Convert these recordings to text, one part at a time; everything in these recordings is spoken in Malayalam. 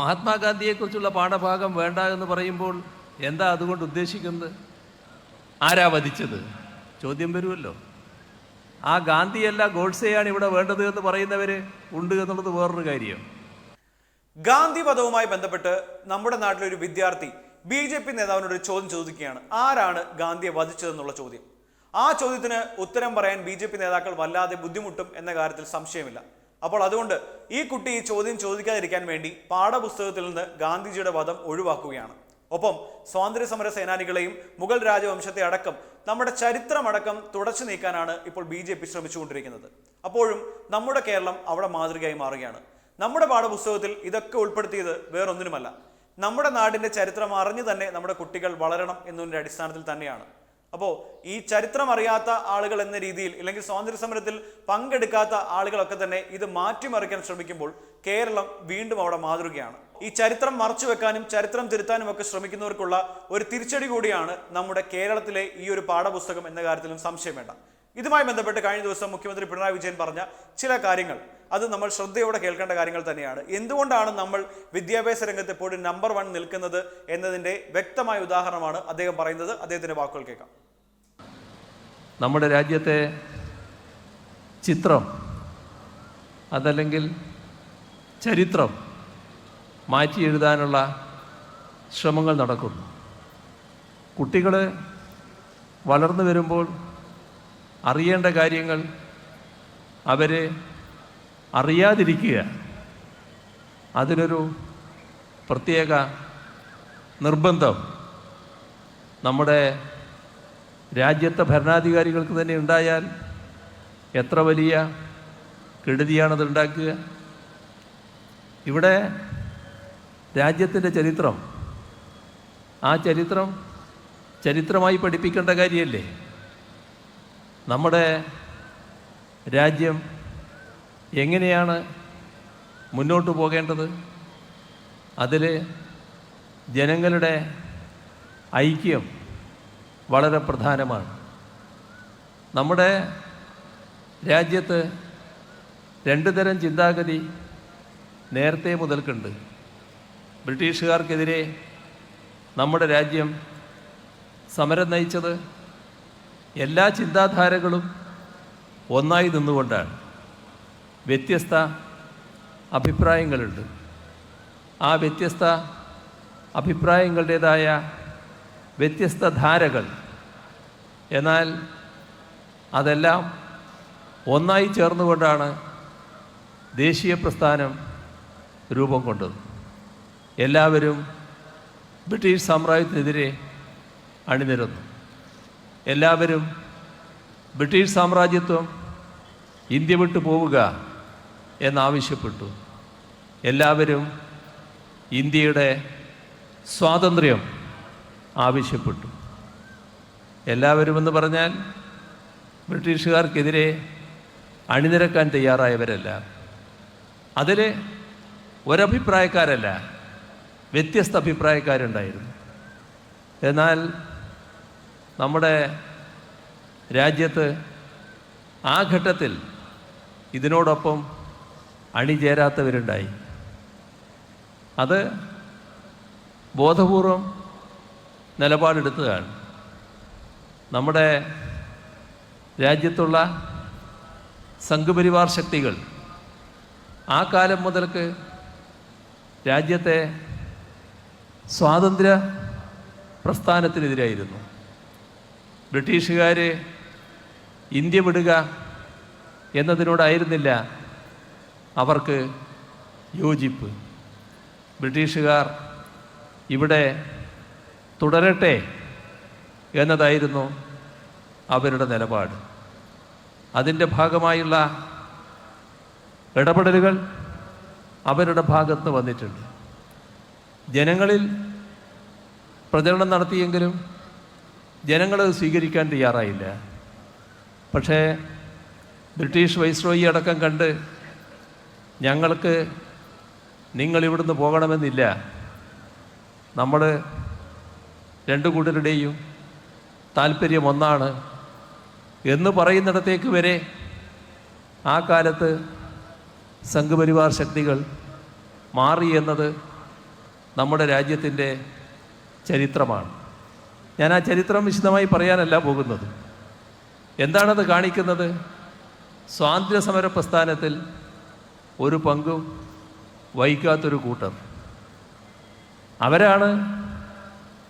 മഹാത്മാഗാന്ധിയെക്കുറിച്ചുള്ള പാഠഭാഗം വേണ്ട എന്ന് പറയുമ്പോൾ എന്താ അതുകൊണ്ട് ഉദ്ദേശിക്കുന്നത്? ആരാ വധിച്ചത്? ചോദ്യം വരുമല്ലോ. ആ ഗാന്ധിയല്ല ഗോഡ്സെയാണ് ഇവിടെ വേണ്ടത് എന്ന് പറയുന്നവർ ഉണ്ട് എന്നുള്ളത് വേറൊരു കാര്യം. ഗാന്ധി പദവുമായി ബന്ധപ്പെട്ട് നമ്മുടെ നാട്ടിലൊരു വിദ്യാർത്ഥി ബി ജെ പി നേതാവിനോട് ചോദ്യം ചോദിക്കുകയാണ്. ആരാണ് ഗാന്ധിയെ വധിച്ചതെന്നുള്ള ചോദ്യം? ആ ചോദ്യത്തിന് ഉത്തരം പറയാൻ ബി നേതാക്കൾ വല്ലാതെ ബുദ്ധിമുട്ടും എന്ന കാര്യത്തിൽ സംശയമില്ല. അപ്പോൾ അതുകൊണ്ട് ഈ കുട്ടി ഈ ചോദ്യം ചോദിക്കാതിരിക്കാൻ വേണ്ടി പാഠപുസ്തകത്തിൽ നിന്ന് ഗാന്ധിജിയുടെ വധം ഒഴിവാക്കുകയാണ്. ഒപ്പം സ്വാതന്ത്ര്യ സമര സേനാനികളെയും മുഗൾ രാജവംശത്തെ അടക്കം നമ്മുടെ ചരിത്രമടക്കം തുടച്ചു നീക്കാനാണ് ഇപ്പോൾ ബി ജെ പി ശ്രമിച്ചുകൊണ്ടിരിക്കുന്നത്. അപ്പോഴും നമ്മുടെ കേരളം അവിടെ മാതൃകയായി മാറുകയാണ്. നമ്മുടെ പാഠപുസ്തകത്തിൽ ഇതൊക്കെ ഉൾപ്പെടുത്തിയത് വേറൊന്നിനുമല്ല. നമ്മുടെ നാടിന്റെ ചരിത്രം അറിഞ്ഞു തന്നെ നമ്മുടെ കുട്ടികൾ വളരണം എന്നതിന്റെ അടിസ്ഥാനത്തിൽ തന്നെയാണ്. അപ്പോൾ ഈ ചരിത്രം അറിയാത്ത ആളുകൾ എന്ന രീതിയിൽ അല്ലെങ്കിൽ സ്വാതന്ത്ര്യ സമരത്തിൽ പങ്കെടുക്കാത്ത ആളുകളൊക്കെ തന്നെ ഇത് മാറ്റിമറിക്കാൻ ശ്രമിക്കുമ്പോൾ കേരളം വീണ്ടും അവിടെ മാതൃകയാണ്. ഈ ചരിത്രം മറച്ചു വെക്കാനും ചരിത്രം തിരുത്താനും ഒക്കെ ശ്രമിക്കുന്നവർക്കുള്ള ഒരു തിരിച്ചടി കൂടിയാണ് നമ്മുടെ കേരളത്തിലെ ഈ ഒരു പാഠപുസ്തകം എന്ന കാര്യത്തിലും സംശയം വേണ്ട. ഇതുമായി ബന്ധപ്പെട്ട് കഴിഞ്ഞ ദിവസം മുഖ്യമന്ത്രി പിണറായി വിജയൻ പറഞ്ഞ ചില കാര്യങ്ങൾ. അത് നമ്മൾ ശ്രദ്ധയോടെ കേൾക്കേണ്ട കാര്യങ്ങൾ തന്നെയാണ്. എന്തുകൊണ്ടാണ് നമ്മൾ വിദ്യാഭ്യാസ രംഗത്ത് എപ്പോഴും നമ്പർ വൺ നിൽക്കുന്നത് എന്നതിന്റെ വ്യക്തമായ ഉദാഹരണമാണ് അദ്ദേഹം പറയുന്നത്. അദ്ദേഹത്തിന്റെ വാക്കുകൾ കേൾക്കാം. നമ്മുടെ രാജ്യത്തെ ചിത്രം അതല്ലെങ്കിൽ ചരിത്രം മാറ്റി എഴുതാനുള്ള ശ്രമങ്ങൾ നടക്കുന്നു. കുട്ടികൾ വളർന്നു വരുമ്പോൾ അറിയേണ്ട കാര്യങ്ങൾ അവർ അറിയാതിരിക്കുക. അതിനൊരു പ്രത്യേക നിർബന്ധം നമ്മുടെ രാജ്യത്തെ ഭരണാധികാരികൾക്ക് തന്നെ ഉണ്ടായാൽ എത്ര വലിയ കെടുതിയാണത് ഉണ്ടാക്കുക. ഇവിടെ രാജ്യത്തിന്റെ ചരിത്രം ആ ചരിത്രം ചരിത്രമായി പഠിപ്പിക്കേണ്ട കാര്യമല്ലേ? നമ്മുടെ രാജ്യം എങ്ങനെയാണ് മുന്നോട്ട് പോകേണ്ടത്? അതിൽ ജനങ്ങളുടെ ഐക്യം വളരെ പ്രധാനമാണ്. നമ്മുടെ രാജ്യത്ത് രണ്ട് തരം ചിന്താഗതി നേരത്തെ മുതൽക്കുണ്ട്. ബ്രിട്ടീഷുകാർക്കെതിരെ നമ്മുടെ രാജ്യം സമരം നയിച്ചത് എല്ലാ ചിന്താധാരകളും ഒന്നായി നിന്നുകൊണ്ടാണ്. വ്യത്യസ്ത അഭിപ്രായങ്ങളുണ്ട്. ആ വ്യത്യസ്ത അഭിപ്രായങ്ങളുടേതായ വ്യത്യസ്ത ധാരകൾ. എന്നാൽ അതെല്ലാം ഒന്നായി ചേർന്നുകൊണ്ടാണ് ദേശീയ പ്രസ്ഥാനം രൂപം കൊണ്ടത്. എല്ലാവരും ബ്രിട്ടീഷ് സാമ്രാജ്യത്തിനെതിരെ അണിനിരന്നു. എല്ലാവരും ബ്രിട്ടീഷ് സാമ്രാജ്യത്വം ഇന്ത്യ വിട്ടു പോവുക എന്നാവശ്യപ്പെട്ടു. എല്ലാവരും ഇന്ത്യയുടെ സ്വാതന്ത്ര്യം ആവശ്യപ്പെട്ടു. എല്ലാവരും എന്ന് പറഞ്ഞാൽ ബ്രിട്ടീഷുകാർക്കെതിരെ അണിനിരക്കാൻ തയ്യാറായവരല്ല. അതിൽ ഒരഭിപ്രായക്കാരല്ല വ്യത്യസ്ത അഭിപ്രായക്കാരുണ്ടായിരുന്നു. എന്നാൽ നമ്മുടെ രാജ്യത്ത് ആ ഘട്ടത്തിൽ ഇതിനോടൊപ്പം അണിചേരാത്തവരുണ്ടായി. അത് ബോധപൂർവം നിലപാടെടുത്തതാണ്. നമ്മുടെ രാജ്യത്തുള്ള സംഘപരിവാർ ശക്തികൾ ആ കാലം മുതൽക്ക് രാജ്യത്തെ സ്വാതന്ത്ര്യ പ്രസ്ഥാനത്തിനെതിരായിരുന്നു. ബ്രിട്ടീഷുകാർ ഇന്ത്യ വിടുക എന്നതിനോടായിരുന്നില്ല അവർക്ക് യോജിപ്പ്. ബ്രിട്ടീഷുകാർ ഇവിടെ തുടരട്ടെ എന്നതായിരുന്നു അവരുടെ നിലപാട്. അതിന്റെ ഭാഗമായുള്ള ഇടപെടലുകൾ അവരുടെ ഭാഗത്ത് വന്നിട്ടുണ്ട്. ജനങ്ങളിൽ പ്രചരണം നടത്തിയെങ്കിലും ജനങ്ങളത് സ്വീകരിക്കാൻ തയ്യാറായില്ല. പക്ഷേ ബ്രിട്ടീഷ് വൈസ്രോയി അടക്കം കണ്ട് ഞങ്ങൾക്ക് നിങ്ങൾ ഇവിടുന്ന് പോകണമെന്നില്ല. നമ്മൾ രണ്ടു കൂട്ടരുടെയും താല്പര്യം ഒന്നാണ്. എന്ന് പറയുന്നിടത്തേക്ക് വരെ ആ കാലത്ത് സംഘപരിവാർ ശക്തികൾ മാറി എന്നത് നമ്മുടെ രാജ്യത്തിന്റെ ചരിത്രമാണ്. ഞാൻ ആ ചരിത്രം വിശദമായി പറയാനല്ല പോകുന്നത്. എന്താണത് കാണിക്കുന്നത്? സ്വാതന്ത്ര്യ സമര പ്രസ്ഥാനത്തിൽ ഒരു പങ്കും വഹിക്കാത്തൊരു കൂട്ടർ അവരാണ്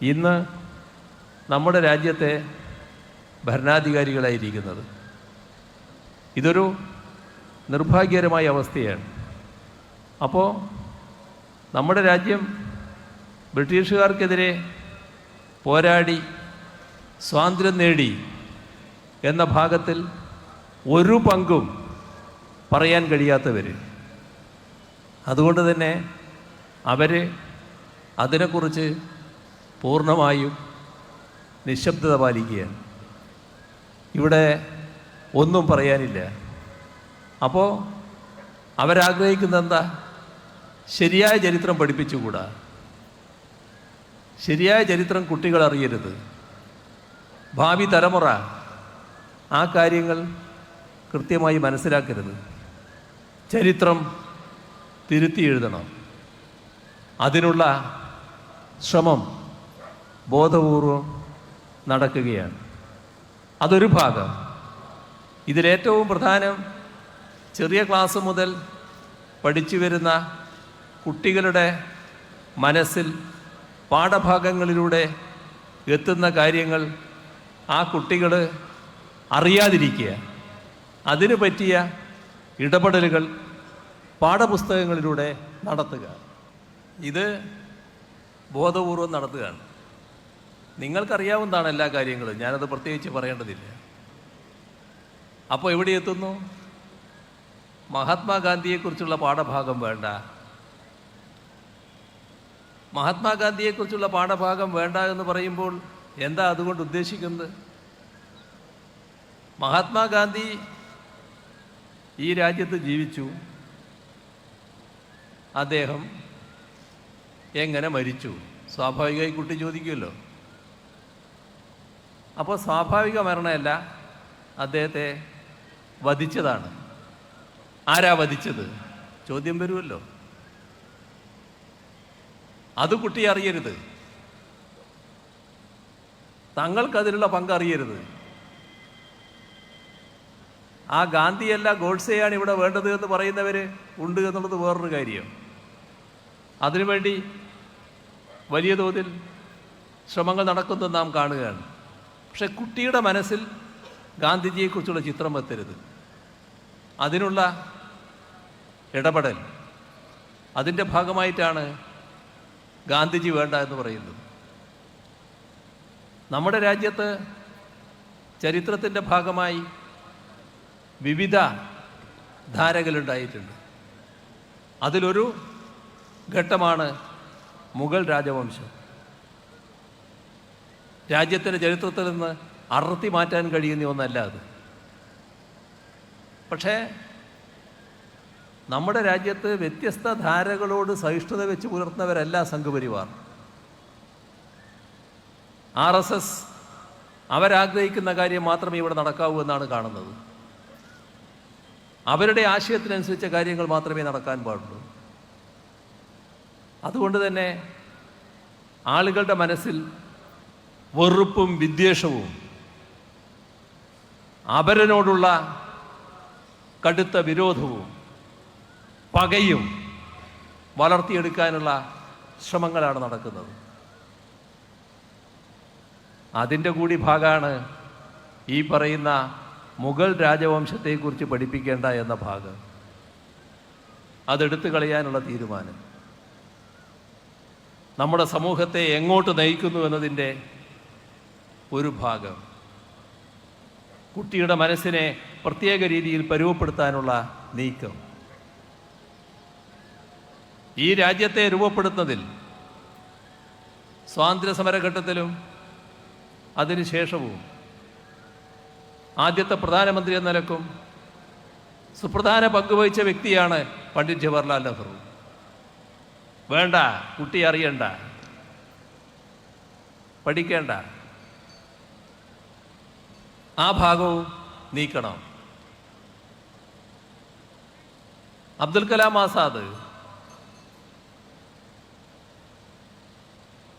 ഇന്ന് നമ്മുടെ രാജ്യത്തെ ഭരണാധികാരികളായിരിക്കുന്നത്. ഇതൊരു നിർഭാഗ്യകരമായ അവസ്ഥയാണ്. അപ്പോൾ നമ്മുടെ രാജ്യം ബ്രിട്ടീഷുകാർക്കെതിരെ പോരാടി സ്വാതന്ത്ര്യം നേടി എന്ന ഭാഗത്തിൽ ഒരു പങ്കും പറയാൻ കഴിയാത്തവർ അതുകൊണ്ട് തന്നെ അവർ അതിനെക്കുറിച്ച് പൂർണമായും നിശബ്ദത പാലിക്കുകയാണ്. ഇവിടെ ഒന്നും പറയാനില്ല. അപ്പോൾ അവരാഗ്രഹിക്കുന്നത് എന്താ? ശരിയായ ചരിത്രം പഠിപ്പിച്ചുകൂടാ. ശരിയായ ചരിത്രം കുട്ടികൾ അറിയരുത്. ഭാവി തലമുറ ആ കാര്യങ്ങൾ കൃത്യമായി മനസ്സിലാക്കരുത്. ചരിത്രം തിരുത്തി എഴുതണം. അതിനുള്ള ശ്രമം ബോധപൂർവം നടക്കുകയാണ്. അതൊരു ഭാഗം. ഇതിലേറ്റവും പ്രധാനം ചെറിയ ക്ലാസ് മുതൽ പഠിച്ചു വരുന്ന കുട്ടികളുടെ മനസ്സിൽ പാഠഭാഗങ്ങളിലൂടെ എത്തുന്ന കാര്യങ്ങൾ ആ കുട്ടികൾ അറിയാതിരിക്കുക. അതിനു പറ്റിയ ഇടപെടലുകൾ പാഠപുസ്തകങ്ങളിലൂടെ നടത്തുക. ഇത് ബോധപൂർവം നടത്തുകയാണ്. നിങ്ങൾക്കറിയാവുന്നതാണ് എല്ലാ കാര്യങ്ങളും. ഞാനത് പ്രത്യേകിച്ച് പറയേണ്ടതില്ല. അപ്പോൾ എവിടെ എത്തുന്നു? മഹാത്മാഗാന്ധിയെക്കുറിച്ചുള്ള പാഠഭാഗം വേണ്ട. മഹാത്മാഗാന്ധിയെക്കുറിച്ചുള്ള പാഠഭാഗം വേണ്ട എന്ന് പറയുമ്പോൾ എന്താ അതുകൊണ്ട് ഉദ്ദേശിക്കുന്നത്? മഹാത്മാഗാന്ധി ഈ രാജ്യത്ത് ജീവിച്ചു. അദ്ദേഹം എങ്ങനെ മരിച്ചു? സ്വാഭാവികമായി കുട്ടി ചോദിക്കുമല്ലോ. അപ്പോൾ സ്വാഭാവിക മരണമല്ല അദ്ദേഹത്തെ വധിച്ചതാണ്. ആരാ വധിച്ചത്? ചോദ്യം വരുമല്ലോ. അത് കുട്ടി അറിയരുത്. തങ്ങൾക്കതിലുള്ള പങ്ക് അറിയരുത്. ആ ഗാന്ധിയല്ല ഗോഡ്സെയാണ് ഇവിടെ വേണ്ടത് എന്ന് പറയുന്നവർ ഉണ്ട് എന്നുള്ളത് വേറൊരു കാര്യം. അതിനുവേണ്ടി വലിയ തോതിൽ ശ്രമങ്ങൾ നടക്കുന്നത് നാം കാണുകയാണ്. പക്ഷെ കുട്ടിയുടെ മനസ്സിൽ ഗാന്ധിജിയെക്കുറിച്ചുള്ള ചിത്രം എത്തരുത് അതിനുള്ള ഇടപെടൽ അതിന്റെ ഭാഗമായിട്ടാണ് ഗാന്ധിജി വേണ്ട എന്ന് പറയുന്നത്. നമ്മുടെ രാജ്യത്ത് ചരിത്രത്തിന്റെ ഭാഗമായി വിവിധ ധാരകളുണ്ടായിട്ടുണ്ട്. അതിലൊരു ഘട്ടമാണ് മുഗൾ രാജവംശം. രാജ്യത്തിന്റെ ചരിത്രത്തിൽ നിന്ന് അടർത്തി മാറ്റാൻ കഴിയുന്ന ഒന്നല്ല അത്. പക്ഷേ നമ്മുടെ രാജ്യത്ത് വ്യത്യസ്ത ധാരകളോട് സഹിഷ്ണുത വെച്ച് പുലർത്തുന്നവരല്ല സംഘപരിവാർ. ആർ എസ് എസ് അവരാഗ്രഹിക്കുന്ന കാര്യം മാത്രമേ ഇവിടെ നടക്കാവൂ എന്നാണ് കാണുന്നത്. അവരുടെ ആശയത്തിനനുസരിച്ച കാര്യങ്ങൾ മാത്രമേ നടക്കാൻ പാടുള്ളൂ. അതുകൊണ്ട് തന്നെ ആളുകളുടെ മനസ്സിൽ വെറുപ്പും വിദ്വേഷവും അപരനോടുള്ള കടുത്ത വിരോധവും പകയും വളർത്തിയെടുക്കാനുള്ള ശ്രമങ്ങളാണ് നടക്കുന്നത്. അതിന്റെ കൂടി ഭാഗമാണ് ഈ പറയുന്ന മുഗൾ രാജവംശത്തെക്കുറിച്ച് പഠിപ്പിക്കേണ്ട എന്ന ഭാഗം. അതെടുത്തു കളയാനുള്ള തീരുമാനം. നമ്മുടെ സമൂഹത്തെ എങ്ങോട്ട് നയിക്കുന്നു എന്നതിന്റെ ഒരു ഭാഗം. കുട്ടിയുടെ മനസ്സിനെ പ്രത്യേക രീതിയിൽ പരുവപ്പെടുത്താനുള്ള നീക്കം. ഈ രാജ്യത്തെ രൂപപ്പെടുത്തുന്നതിൽ സ്വാതന്ത്ര്യ സമരഘട്ടത്തിലും അതിനുശേഷവും ആദ്യത്തെ പ്രധാനമന്ത്രി എന്ന നിലക്കും സുപ്രധാന പങ്കുവഹിച്ച വ്യക്തിയാണ് പണ്ഡിറ്റ് ജവഹർലാൽ നെഹ്റു. വേണ്ട കുട്ടി അറിയണ്ട. പഠിക്കേണ്ട. ആ ഭാഗവും നീക്കണം. അബ്ദുൽ കലാം ആസാദ്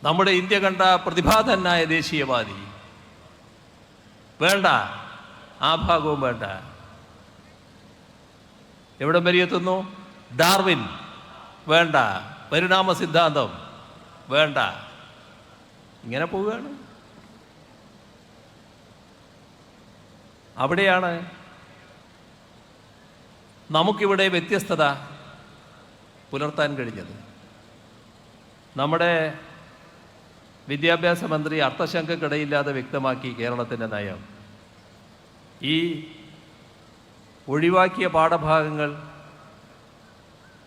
നമ്മുടെ ഇന്ത്യ കണ്ട പ്രതിഭാധനായ ദേശീയവാദി. വേണ്ട ആ ഭാഗവും വേണ്ട. എവിടം വരെ എത്തുന്നു? ഡാർവിൻ. വേണ്ട. പരിണാമ സിദ്ധാന്തം. വേണ്ട. ഇങ്ങനെ പോവുകയാണ്. അവിടെയാണ് നമുക്കിവിടെ വ്യത്യസ്തത പുലർത്താൻ കഴിഞ്ഞത്. നമ്മുടെ വിദ്യാഭ്യാസ മന്ത്രി അർത്ഥശങ്കക്കിടയില്ലാതെ വ്യക്തമാക്കി കേരളത്തിന്റെ നയം. ഈ ഒഴിവാക്കിയ പാഠഭാഗങ്ങൾ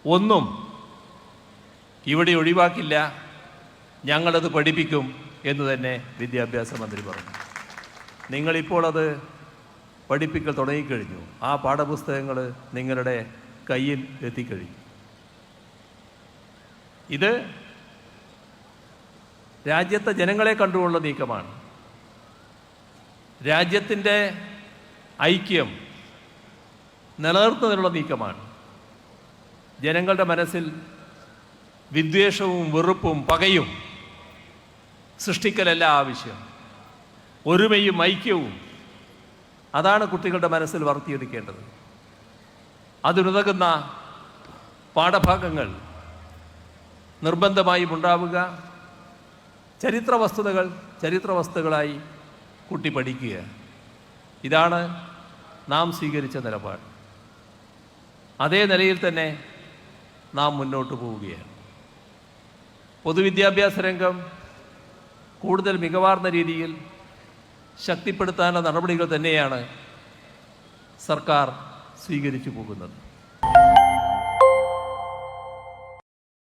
ഒന്നും ഇവിടെ ഒഴിവാക്കില്ല. ഞങ്ങളത് പഠിപ്പിക്കും എന്ന് തന്നെ വിദ്യാഭ്യാസ മന്ത്രി പറഞ്ഞു. നിങ്ങളിപ്പോൾ അത് പഠിപ്പിക്കൽ തുടങ്ങിക്കഴിഞ്ഞു. ആ പാഠപുസ്തകങ്ങൾ നിങ്ങളുടെ കയ്യിൽ എത്തിക്കഴിഞ്ഞു. ഇത് രാജ്യത്തെ ജനങ്ങളെ കണ്ടുകൊള്ള നീക്കമാണ്. രാജ്യത്തിന്റെ ഐക്യം നിലനിർത്തുന്നതിനുള്ള നീക്കമാണ്. ജനങ്ങളുടെ മനസ്സിൽ വിദ്വേഷവും വെറുപ്പും പകയും സൃഷ്ടിക്കലല്ല ആവശ്യം ഒരുമയും ഐക്യവും. അതാണ് കുട്ടികളുടെ മനസ്സിൽ വളർത്തിയെടുക്കേണ്ടത് അതിനുതകുന്ന പാഠഭാഗങ്ങൾ നിർബന്ധമായും ഉണ്ടാവുക. ചരിത്ര വസ്തുതകൾ ചരിത്ര വസ്തുക്കളായി കുട്ടി പഠിക്കുക. ഇതാണ് നാം സ്വീകരിച്ച നിലപാട്. അതേ നിലയിൽ തന്നെ നാം മുന്നോട്ട് പോവുകയാണ്. പൊതുവിദ്യാഭ്യാസ രംഗം കൂടുതൽ മികവാർന്ന രീതിയിൽ ശക്തിപ്പെടുത്താനുള്ള നടപടികൾ തന്നെയാണ് സർക്കാർ സ്വീകരിച്ചു പോകുന്നത്.